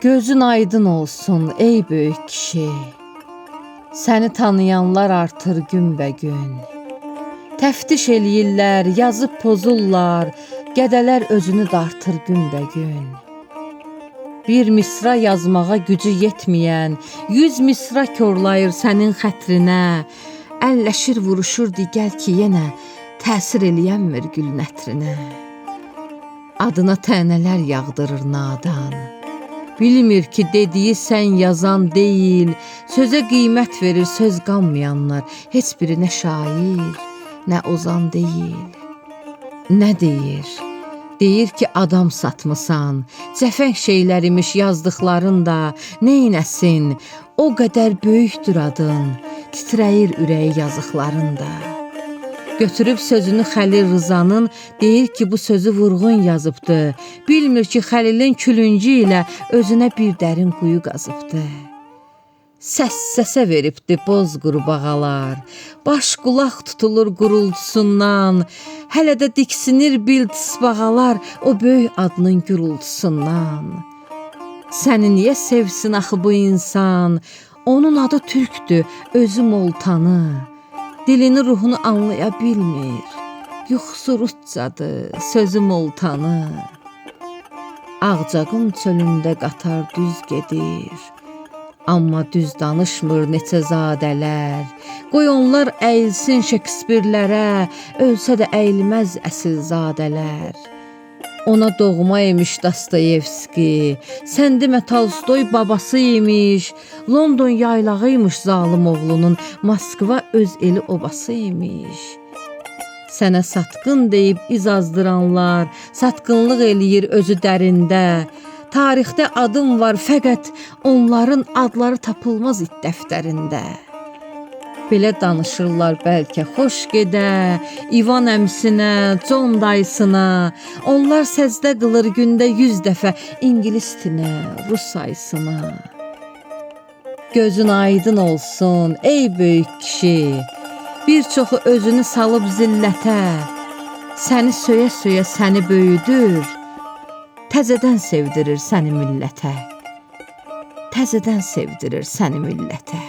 Gözün aydın olsun ey böyük kişi. Səni tanıyanlar artır günbəgün. Təftiş eləyirlər, yazıb pozurlar, qədələr özünü dartır günbəgün. Bir misra yazmağa gücü yetməyən, yüz misra korlayır sənin xətrinə. Əlləşir, vuruşur digər ki, yenə təsir eləyənmir gül nətrinə. Adına tənələr yağdırır nadan. Bilmir ki, dediyi sən yazan deyil, sözə qiymət verir söz qanmayanlar, heç biri nə şair, nə ozan deyil. Nə deyir? Deyir ki, adam satmısan, cəfəng şeylərimiş yazdıqların da, neynəsin? O qədər böyükdür adın, titrəyir ürəyi yazıqların da. Götürüb sözünü Xəlil Rızanın deyir ki, bu sözü vurğun yazıbdı. Bilmir ki, Xəlilin külüncü ilə özünə bir dərin quyu qazıbdı. Səs-səsə veribdi boz qurbağalar. Baş qulaq tutulur gurultusundan. Hələ də diksinir bil tısbağalar o böyük adının gurultusundan. Səni niyə sevsin axı bu insan? Onun adı türkdür, özü moltanı. Dilini, ruhunu anlaya bilmir. Yuxusu ruscadır, sözü moltanı. Ağcaqın çölündə qatar düz gedir. Amma düz danışmır neçə zadələr. Qoy onlar əyilsin Şekspirlərə, ölsə də əyilməz əsilzadələr. Ona doğma imiş Dostoyevski, sən demə Tolstoy babası imiş, London yaylağı imiş zalım oğlunun, Moskva öz eli obası imiş. Sənə satqın deyib iz azdıranlar, satqınlıq eləyir özü dərində. Tarixdə adım var, fəqət onların adları tapılmaz it dəftərində. Belə danışırlar bəlkə xoş gedə, İvan əmsinə, John dayısına. Onlar səzdə qılır gündə 100 dəfə ingilis dilinə, rus sayısına. Gözün aydın olsun, ey böyük kişi. Bir çoxu özünü salıb zillətə. Səni söyə-söyə səni böyüdür. Təzədən sevdirir səni millətə. Təzədən sevdirir səni millətə.